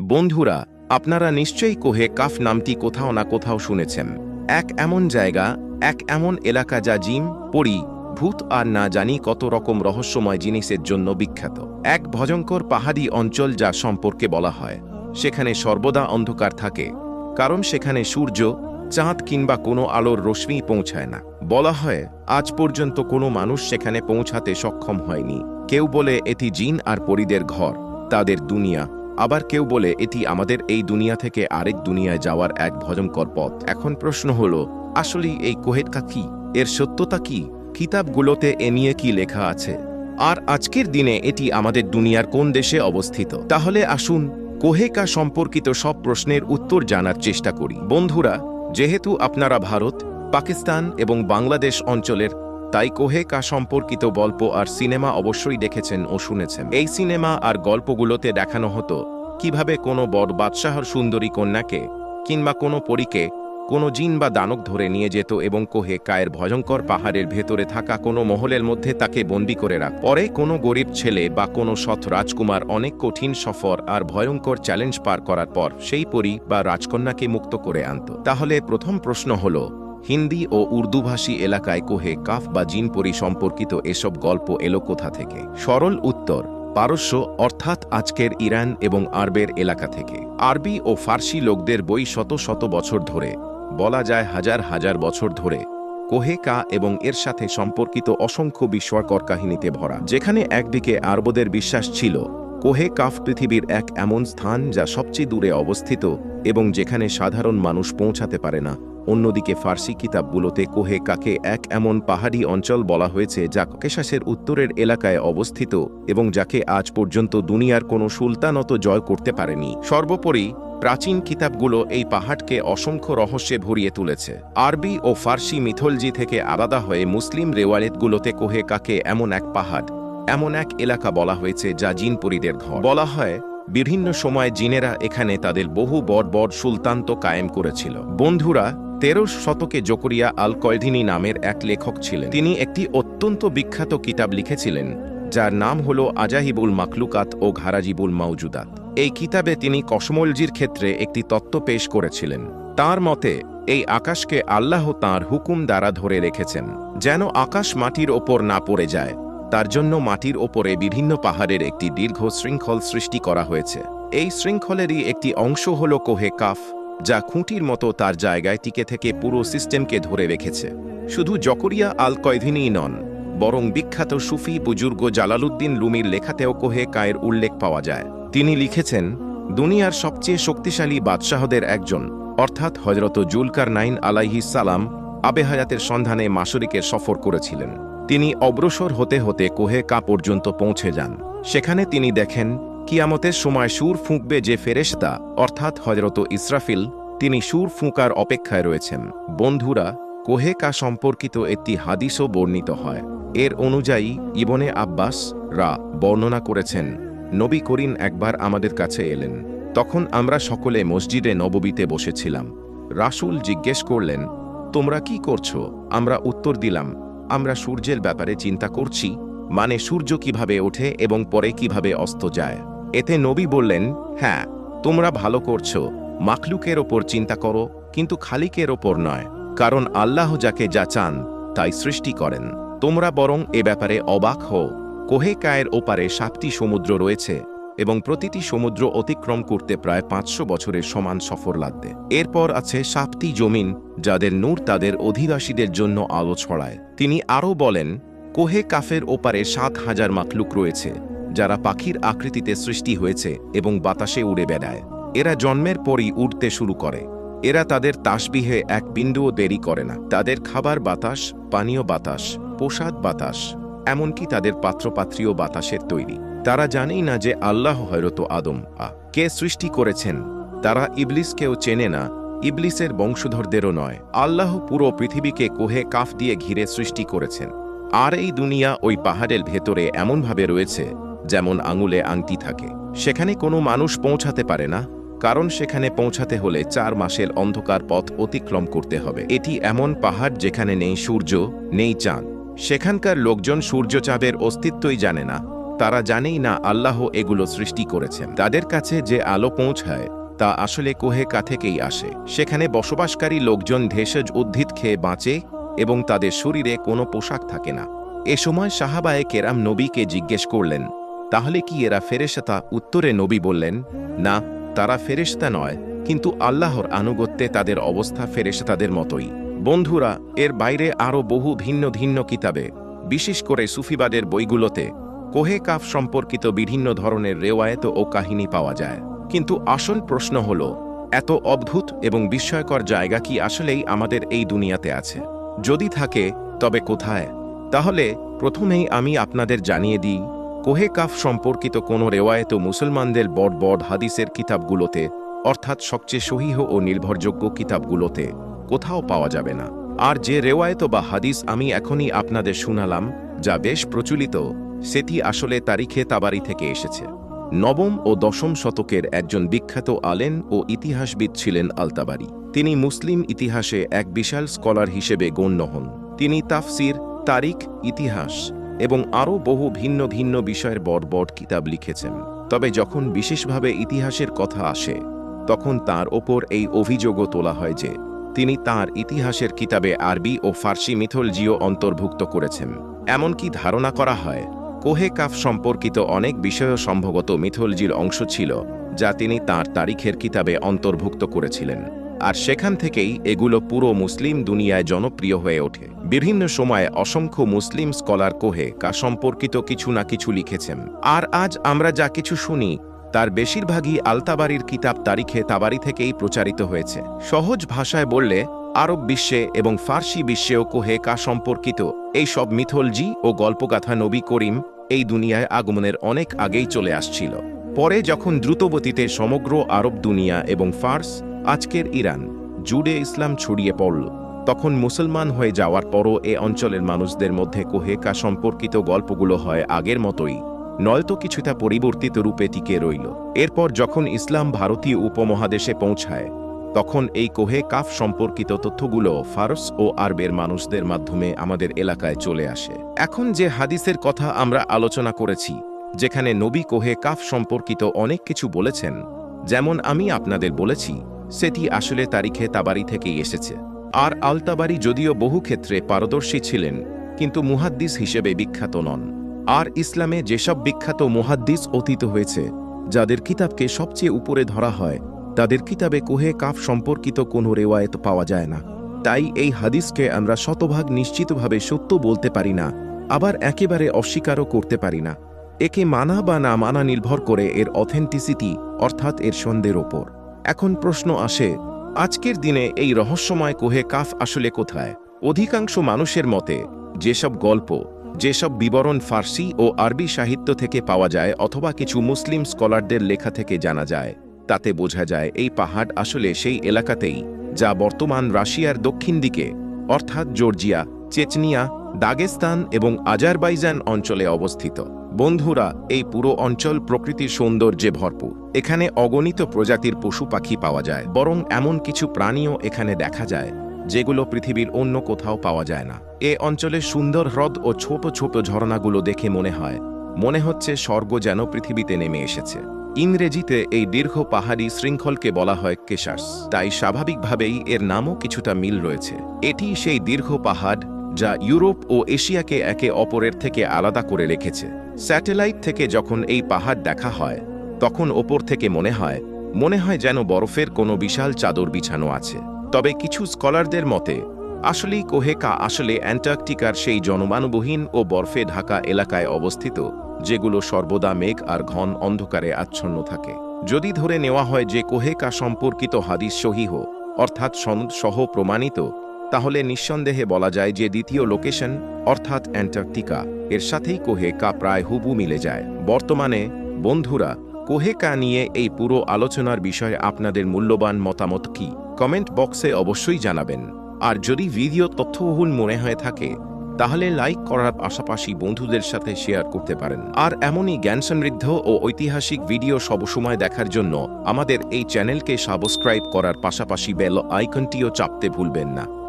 বন্ধুরা, আপনারা নিশ্চয়ই কোহে কাফ নামটি কোথাও না কোথাও শুনেছেন। এক এমন জায়গা, এক এমন এলাকা যা জিম পরি, ভূত আর না জানি কত রকম রহস্যময় জিনিসের জন্য বিখ্যাত। এক ভয়ঙ্কর পাহাড়ি অঞ্চল যা সম্পর্কে বলা হয়। সেখানে সর্বদা অন্ধকার থাকে, কারণ সেখানে সূর্য, চাঁদ কিংবা কোনো আলোর রশ্মি পৌঁছায় না। বলা হয়, আজ পর্যন্ত কোনো মানুষ সেখানে পৌঁছাতে সক্ষম হয়নি। কেউ বলে এটি জিন আর পরিদের ঘর, তাদের দুনিয়া। আবার কেউ বলে, এটি আমাদের এই দুনিয়া থেকে আরেক দুনিয়ায় যাওয়ার এক ভয়ঙ্কর পথ। এখন প্রশ্ন হল আসলে এই কোহেটকা কি? এর সত্যতা কি? কিতাবগুলোতে এ নিয়ে কি লেখা আছে? আর আজকের দিনে এটি আমাদের দুনিয়ার কোন দেশে অবস্থিত? তাহলে আসুন, কোহেকা সম্পর্কিত সব প্রশ্নের উত্তর জানার চেষ্টা করি। বন্ধুরা, যেহেতু আপনারা ভারত, পাকিস্তান এবং বাংলাদেশ অঞ্চলের তাই কোহেকা সম্পর্কিত গল্প আর সিনেমা অবশ্যই দেখেছেন ও শুনেছেন। এই সিনেমা আর গল্পগুলোতে দেখানো হতো কীভাবে কোনো বড় বাদশাহর সুন্দরী কন্যাকে কিংবা কোনো পরীকে কোনো জিন বা দানক ধরে নিয়ে যেত এবং কোহে কায়ের ভয়ঙ্কর পাহাড়ের ভেতরে থাকা কোনো মহলের মধ্যে তাকে বন্দি করে রাখ। পরে কোনো গরিব ছেলে বা কোনো সৎ রাজকুমার অনেক কঠিন সফর আর ভয়ঙ্কর চ্যালেঞ্জ পার করার পর সেই পরী বা রাজকন্যাকে মুক্ত করে আনত। তাহলে প্রথম প্রশ্ন হল হিন্দি ও উর্দুভাষী এলাকায় কোহে কাফ বা জিনপরি সম্পর্কিত এসব গল্প এলো কোথা থেকে? সরল উত্তর, পারস্য, অর্থাৎ আজকের ইরান এবং আরবের এলাকা থেকে। আরবি ও ফার্সি লোকদের বই শত শত বছর ধরে। বলা যায় হাজার হাজার বছর ধরে। কোহে কা এবং এর সাথে সম্পর্কিত অসংখ্য বিস্ময়কর কাহিনীতে ভরা। যেখানে একদিকে আরবদের বিশ্বাস ছিল, কোহে কাফ পৃথিবীর এক এমন স্থান যা সবচেয়ে দূরে অবস্থিত এবং যেখানে সাধারণ মানুষ পৌঁছাতে পারে না। অন্যদিকে ফার্সি কিতাবগুলোতে কোহে কাকে এক এমন পাহাড়ি অঞ্চল বলা হয়েছে যা ককেশাসের উত্তরের এলাকায় অবস্থিত এবং যাকে আজ পর্যন্ত দুনিয়ার কোনো সুলতানত জয় করতে পারেনি। সর্বোপরি, প্রাচীন কিতাবগুলো এই পাহাড়কে অসংখ্য রহস্যে ভরিয়ে তুলেছে। আরবি ও ফার্সি মিথলজি থেকে আলাদা হয়ে মুসলিম রেওয়ালেতগুলোতে কোহে কাকে এমন এক পাহাড়, এমন এক এলাকা বলা হয়েছে যা জিনপরিদের ঘর। বলা হয়, বিভিন্ন সময় জিনেরা এখানে তাদের বহু বড় বড় সুলতান্ত কায়েম করেছিল। বন্ধুরা তেরোশ শতকে জকরিয়া আল কয়দিনী নামের এক লেখক ছিলেন। তিনি একটি অত্যন্ত বিখ্যাত কিতাব লিখেছিলেন, যার নাম হল আজাহিবুল মাকলুকাত ও ঘারাজিবুল মাউজুদাত এই কিতাবে তিনি কসমলজির ক্ষেত্রে একটি তত্ত্ব পেশ করেছিলেন। তার মতে, এই আকাশকে আল্লাহ তাঁর হুকুম দ্বারা ধরে রেখেছেন, যেন আকাশ মাটির ওপর না পড়ে যায়। তার জন্য মাটির ওপরে বিভিন্ন পাহাড়ের একটি দীর্ঘ শৃঙ্খল সৃষ্টি করা হয়েছে। এই শৃঙ্খলেরই একটি অংশ হল কোহে কাফ। যা খুঁটির মতো তার জায়গায় টিকে থেকে পুরো সিস্টেমকে ধরে রেখেছে। শুধু জকরিয়া আল কয়ধিনই নন, বরং বিখ্যাত সুফি বুজুর্গ জালালুদ্দিন রুমির লেখাতেও কোহে কায়ের উল্লেখ পাওয়া যায়। তিনি লিখেছেন, দুনিয়ার সবচেয়ে শক্তিশালী বাদশাহদের একজন, অর্থাৎ হজরত জুলকার নাইন আলাইহি সালাম আবেহায়াতের সন্ধানে মাসরিকে সফর করেছিলেন। তিনি অগ্রসর হতে হতে কোহে কা পর্যন্ত পৌঁছে যান। সেখানে তিনি দেখেন কিয়ামতের সময় সুর ফুঁকবে যে ফেরেশতা, অর্থাৎ হজরত ইসরাফিল, তিনি সুর ফুঁকার অপেক্ষায় রয়েছেন। বন্ধুরা কোহে কা সম্পর্কিত একটি হাদিসও বর্ণিত হয়। এর অনুযায়ী, ইবনে আব্বাস রা বর্ণনা করেছেন, নবী করিম একবার আমাদের কাছে এলেন। তখন আমরা সকলে মসজিদে নববীতে বসেছিলাম। রাসূল জিজ্ঞেস করলেন, তোমরা কি করছ? আমরা উত্তর দিলাম, আমরা সূর্যের ব্যাপারে চিন্তা করছি মানে সূর্য কীভাবে ওঠে এবং পরে কীভাবে অস্ত যায়? এতে নবী বললেন হ্যাঁ তোমরা ভালো করছ। মাখলুকের ওপর চিন্তা করো, কিন্তু খালিকের ওপর নয়। কারণ আল্লাহ যাকে যা চান, তাই সৃষ্টি করেন। তোমরা বরং এ ব্যাপারে অবাক হও। কোহে কায়ের ওপারে সাতটি সমুদ্র রয়েছে এবং প্রতিটি সমুদ্র অতিক্রম করতে প্রায় পাঁচশো বছরের সমান সফর লাগবে। এরপর আছে সাতটি জমিন, যাদের নূর তাদের অধিবাসীদের জন্য আলো ছড়ায়। তিনি আরও বলেন, কোহে কাফের ওপারে সাত হাজার মাকলুক রয়েছে। যারা পাখির আকৃতিতে সৃষ্টি হয়েছে এবং বাতাসে উড়ে বেড়ায়। এরা জন্মের পরই উড়তে শুরু করে। এরা তাদের তাসবিহে এক বিন্দুও দেরি করে না। তাদের খাবার বাতাস, পানীয় বাতাস পোশাক বাতাস, এমনকি তাদের পাত্রপাত্রীয় বাতাসের তৈরি। তারা জানেই না যে আল্লাহ হয়রত আদম, আ, কে সৃষ্টি করেছেন। তারা ইবলিসকেও চেনে না। ইবলিসের বংশধরদেরও নয়। আল্লাহ পুরো পৃথিবীকে কোহে কাফ দিয়ে ঘিরে সৃষ্টি করেছেন। আর এই দুনিয়া ওই পাহাড়ের ভেতরে এমনভাবে রয়েছে যেমন আঙুলে আংটি থাকে। সেখানে কোনো মানুষ পৌঁছাতে পারে না, কারণ সেখানে পৌঁছাতে হলে চার মাসের অন্ধকার পথ অতিক্রম করতে হবে। এটি এমন পাহাড় যেখানে নেই সূর্য, নেই চাঁদ। সেখানকার লোকজন সূর্যচাঁদের অস্তিত্বই জানে না। তারা জানেই না আল্লাহ এগুলো সৃষ্টি করেছেন। তাদের কাছে যে আলো পৌঁছায়, তা আসলে কোহে কা থেকেই আসে। সেখানে বসবাসকারী লোকজন ভেষজ উদ্ভিদ খেয়ে বাঁচে এবং তাদের শরীরে কোনো পোশাক থাকে না। এ সময় সাহাবায়ে কেরাম নবীকে জিজ্ঞেস করলেন তাহলে কি এরা ফেরেশতা? উত্তরে নবী বললেন, না, তারা ফেরেশতা নয়, কিন্তু আল্লাহর আনুগত্যে তাদের অবস্থা ফেরেশতাদের মতোই। বন্ধুরা, এর বাইরে আরও বহু ভিন্ন ভিন্ন কিতাবে, বিশেষ করে সুফিবাদের বইগুলোতে কোহে কাফ সম্পর্কিত বিভিন্ন ধরনের রেওয়ায়ত ও কাহিনী পাওয়া যায়। কিন্তু আসল প্রশ্ন হল, এত অদ্ভুত এবং বিস্ময়কর জায়গা কি আসলেই আমাদের এই দুনিয়াতে আছে? যদি থাকে, তবে কোথায়? তাহলে প্রথমেই আমি আপনাদের জানিয়ে দিই কোহে কাফ সম্পর্কিত কোনো রেওয়ায়ত মুসলমানদের বড় বড় হাদিসের কিতাবগুলোতে, অর্থাৎ সবচেয়ে সহিহ ও নির্ভরযোগ্য কিতাবগুলোতে, কোথাও পাওয়া যাবে না। আর যে রেওয়ায়ত বা হাদিস আমি এখনই আপনাদের শুনালাম, যা বেশ প্রচলিত, সেটি আসলে তারিখে তাবারি থেকে এসেছে। নবম ও দশম শতকের একজন বিখ্যাত আলেন ও ইতিহাসবিদ ছিলেন আলতাবারি। তিনি মুসলিম ইতিহাসে এক বিশাল স্কলার হিসেবে গণ্য হন। তিনি তাফসির, তারিখ, ইতিহাস এবং আরও বহু ভিন্ন ভিন্ন বিষয়ের বড় কিতাব লিখেছেন। তবে যখন বিশেষভাবে ইতিহাসের কথা আসে, তখন তার ওপর এই অভিযোগও তোলা হয় যে, তিনি তার ইতিহাসের কিতাবে আরবি ও ফার্সি মিথলজিও অন্তর্ভুক্ত করেছেন। এমনকি ধারণা করা হয়, কোহে কাফ সম্পর্কিত অনেক বিষয়ও সম্ভবত মিথলজির অংশ ছিল, যা তিনি তার তারিখের কিতাবে অন্তর্ভুক্ত করেছিলেন। আর সেখান থেকেই এগুলো পুরো মুসলিম দুনিয়ায় জনপ্রিয় হয়ে ওঠে। বিভিন্ন সময়ে অসংখ্য মুসলিম স্কলার কোহে কা সম্পর্কিত কিছু না কিছু লিখেছেন। আর আজ আমরা যা কিছু শুনি, তার বেশিরভাগই আলতাবারির কিতাব তারিখে তাবারি থেকেই প্রচারিত হয়েছে। সহজ ভাষায় বললে, আরব বিশ্বে এবং ফার্সি বিশ্বেও কোহে কা সম্পর্কিত এই সব মিথলজি ও গল্পগাথা নবী করিম এই দুনিয়ায় আগমনের অনেক আগেই চলে আসছিল। পরে যখন দ্রুতগতিতে সমগ্র আরব দুনিয়া এবং ফার্স আজকের ইরান জুড়ে ইসলাম ছড়িয়ে পড়ল। তখন মুসলমান হয়ে যাওয়ার পরও এ অঞ্চলের মানুষদের মধ্যে কোহেকা সম্পর্কিত গল্পগুলো হয় আগের মতোই। নয়তো কিছুটা পরিবর্তিত রূপে টিকে রইল। এরপর যখন ইসলাম ভারতীয় উপমহাদেশে পৌঁছায়, তখন এই কোহে কাফ সম্পর্কিত তথ্যগুলো ফারস ও আরবের মানুষদের মাধ্যমে আমাদের এলাকায় চলে আসে। এখন যে হাদিসের কথা আমরা আলোচনা করেছি, যেখানে নবী কোহে কাফ সম্পর্কিত অনেক কিছু বলেছেন, যেমন আমি আপনাদের বলেছি সেটি আসলে তারিখে তাবারি থেকেই এসেছে। আর আলতাবারি যদিও বহু ক্ষেত্রে পারদর্শী ছিলেন, কিন্তু মুহাদ্দিস হিসেবে বিখ্যাত নন। আর ইসলামে যেসব বিখ্যাত মুহাদ্দিস অতীত হয়েছে, যাদের কিতাবকে সবচেয়ে উপরে ধরা হয়, তাদের কিতাবে কোহে কাফ সম্পর্কিত কোনো রেওয়ায়ত পাওয়া যায় না। তাই এই হাদিসকে আমরা শতভাগ নিশ্চিতভাবে সত্য বলতে পারি না, আবার একেবারে অস্বীকারও করতে পারি না। একে মানা বা না মানা নির্ভর করে এর অথেন্টিসিটি অর্থাৎ এর সন্দেহের ওপর। এখন প্রশ্ন আসে, আজকের দিনে এই রহস্যময় কোহে কাফ আসলে কোথায়? অধিকাংশ মানুষের মতে, যেসব গল্প, যেসব বিবরণ ফার্সি ও আরবি সাহিত্য থেকে পাওয়া যায় অথবা কিছু মুসলিম স্কলারদের লেখা থেকে জানা যায়, তাতে বোঝা যায় এই পাহাড় আসলে সেই এলাকাতেই, যা বর্তমান রাশিয়ার দক্ষিণ দিকে, অর্থাৎ জর্জিয়া, চেচনিয়া, দাগেস্তান এবং আজারবাইজান অঞ্চলে অবস্থিত। বন্ধুরা, এই পুরো অঞ্চল প্রকৃতির সৌন্দর্যে ভরপুর। এখানে অগণিত প্রজাতির পশু পাখি পাওয়া যায়, বরং এমন কিছু প্রাণীও এখানে দেখা যায়, যেগুলো পৃথিবীর অন্য কোথাও পাওয়া যায় না। এ অঞ্চলের সুন্দর হ্রদ ও ছোট ছোট ঝর্ণাগুলো দেখে মনে হয়, মনে হচ্ছে স্বর্গ যেন পৃথিবীতে নেমে এসেছে। ইংরেজিতে এই দীর্ঘ পাহাড়ি শৃঙ্খলকে বলা হয় কেশাস তাই স্বাভাবিকভাবেই এর নামও কিছুটা মিল রয়েছে। এটি সেই দীর্ঘ পাহাড় যা ইউরোপ ও এশিয়াকে একে অপরের থেকে আলাদা করে রেখেছে। স্যাটেলাইট থেকে যখন এই পাহাড় দেখা হয়, তখন ওপর থেকে মনে হয় মনে হয় যেন বরফের কোনো বিশাল চাদর বিছানো আছে। তবে কিছু স্কলারদের মতে, আসলেই কোহেকা আসলে অ্যান্টার্কটিকার সেই জনমানবহীন ও বরফে ঢাকা এলাকায় অবস্থিত, যেগুলো সর্বদা মেঘ আর ঘন অন্ধকারে আচ্ছন্ন থাকে। যদি ধরে নেওয়া হয় যে কোহেকা সম্পর্কিত হাদিস সহিহ, অর্থাৎ সনদ সহ প্রমাণিত তাহলে নিঃসন্দেহে বলা যায় যে দ্বিতীয় লোকেশন, অর্থাৎ অ্যান্টার্কটিকা, এর সাথেই কোহেকা প্রায় হুবু মিলে যায়। বর্তমানে, বন্ধুরা, কোহেকা নিয়ে এই পুরো আলোচনার বিষয়ে আপনাদের মূল্যবান মতামত কি? কমেন্ট বক্সে অবশ্যই জানাবেন। আর যদি ভিডিও তথ্যবহুল মনে হয়ে থাকে, তাহলে লাইক করার পাশাপাশি বন্ধুদের সাথে শেয়ার করতে পারেন। আর এমনই জ্ঞান সমৃদ্ধ ও ঐতিহাসিক ভিডিও সবসময় দেখার জন্য আমাদের এই চ্যানেলকে সাবস্ক্রাইব করার পাশাপাশি বেল আইকনটিও চাপতে ভুলবেন না।